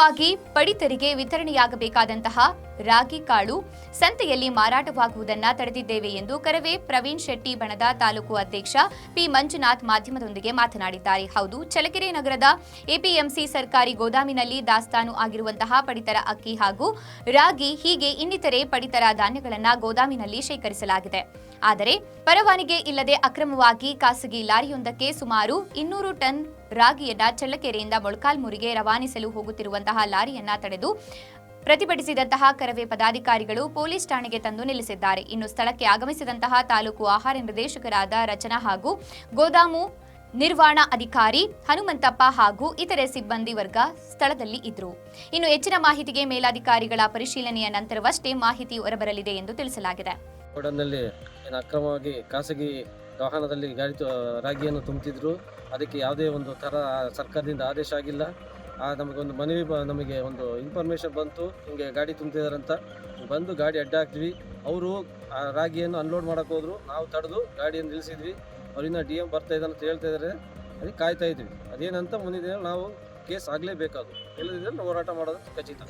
ಆಗಿ ಪಡಿತರಿಗೆ ವಿತರಣೆಯಾಗಬೇಕಾದಂತಹ ರಾಗಿ ಕಾಳು ಸಂತೆಯಲ್ಲಿ ಮಾರಾಟವಾಗುವುದನ್ನ ತಡೆದಿದ್ದೇವೆ ಎಂದು ಕರವೇ ಪ್ರವೀಣ್ ಶೆಟ್ಟಿ ಬಣದ ತಾಲೂಕು ಅಧ್ಯಕ್ಷ ಪಿ ಮಂಜುನಾಥ್ ಮಾಧ್ಯಮದೊಂದಿಗೆ ಮಾತನಾಡಿದ್ದಾರೆ. ಹೌದು, ಚಳ್ಳಕೆರೆ ನಗರದ ಎಪಿಎಂಸಿ ಸರ್ಕಾರಿ ಗೋದಾಮಿನಲ್ಲಿ ದಾಸ್ತಾನು ಆಗಿರುವಂತಹ ಪಡಿತರ ಅಕ್ಕಿ ಹಾಗೂ ರಾಗಿ ಹೀಗೆ ಇನ್ನಿತರೆ ಪಡಿತರ ಧಾನ್ಯಗಳನ್ನು ಗೋದಾಮಿನಲ್ಲಿ ಶೇಖರಿಸಲಾಗಿದೆ. ಆದರೆ ಪರವಾನಿಗೆ ಇಲ್ಲದೆ ಅಕ್ರಮವಾಗಿ ಖಾಸಗಿ ಲಾರಿಯೊಂದಕ್ಕೆ ಸುಮಾರು ಇನ್ನೂರು ಟನ್ ರಾಗಿಯನ್ನ ಚಳ್ಳಕೆರೆಯಿಂದ ಮೊಳಕಾಲ್ಮೂರಿಗೆ ರವಾನಿಸಲು ಹೋಗುತ್ತಿರುವಂತಹ ಲಾರಿಯನ್ನ ತಡೆದು ಪ್ರತಿಭಟಿಸಿದಂತಹ ಕರವೇ ಪದಾಧಿಕಾರಿಗಳು ಪೊಲೀಸ್ ಠಾಣೆಗೆ ತಂದು ನಿಲ್ಲಿಸಿದ್ದಾರೆ. ಇನ್ನು ಸ್ಥಳಕ್ಕೆ ಆಗಮಿಸಿದಂತಹ ತಾಲೂಕು ಆಹಾರ ನಿರ್ದೇಶಕರಾದ ರಚನಾ ಹಾಗೂ ಗೋದಾಮು ನಿರ್ವಹಣಾ ಅಧಿಕಾರಿ ಹನುಮಂತಪ್ಪ ಹಾಗೂ ಇತರೆ ಸಿಬ್ಬಂದಿ ವರ್ಗ ಸ್ಥಳದಲ್ಲಿ ಇದ್ರು ಇನ್ನು ಹೆಚ್ಚಿನ ಮಾಹಿತಿಗೆ ಮೇಲಾಧಿಕಾರಿಗಳ ಪರಿಶೀಲನೆಯ ನಂತರವಷ್ಟೇ ಮಾಹಿತಿ ಹೊರಬರಲಿದೆ ಎಂದು ತಿಳಿಸಲಾಗಿದೆ. ಅಕ್ರಮವಾಗಿ ಖಾಸಗಿ ವಾಹನದಲ್ಲಿ ರಾಗಿಯನ್ನು ತುಂಬುತ್ತಿದ್ರು ಅದಕ್ಕೆ ಯಾವುದೇ ಒಂದು ಥರ ಸರ್ಕಾರದಿಂದ ಆದೇಶ ಆಗಿಲ್ಲ. ನಮಗೊಂದು ಮನವಿ ಬ- ನಮಗೆ ಒಂದು ಇನ್ಫಾರ್ಮೇಷನ್ ಬಂತು. ಹಿಂಗೆ ಗಾಡಿ ತುಂಬ್ತಿದಾರಂತ. ಬಂದು ಗಾಡಿ ಅಡ್ಡ ಹಾಕ್ತೀವಿ ಅವರು, ಆ, ರಾಗಿಯನ್ನು ಅನ್ಲೋಡ್ ಮಾಡೋಕೆ ಹೋದ್ರು. ನಾವು ತಡೆದು ಗಾಡಿಯನ್ನು ನಿಲ್ಲಿಸಿದ್ವಿ ಅವರಿಂದ ಡಿ ಎಂ ಬರ್ತಾ ಇದ್ದಾನೆ ಅಂತ ಹೇಳ್ತಾ ಇದ್ದಾರೆ ಅದಕ್ಕೆ ಕಾಯ್ತಾ ಇದ್ವಿ. ಅದೇನಂತ ಮುಂದಿನ ನಾವು ಕೇಸ್ ಆಗಲೇಬೇಕಾದ್ರು. ಇಲ್ಲದಿದ್ದರೆ ಹೋರಾಟ ಮಾಡೋದು ಖಚಿತ.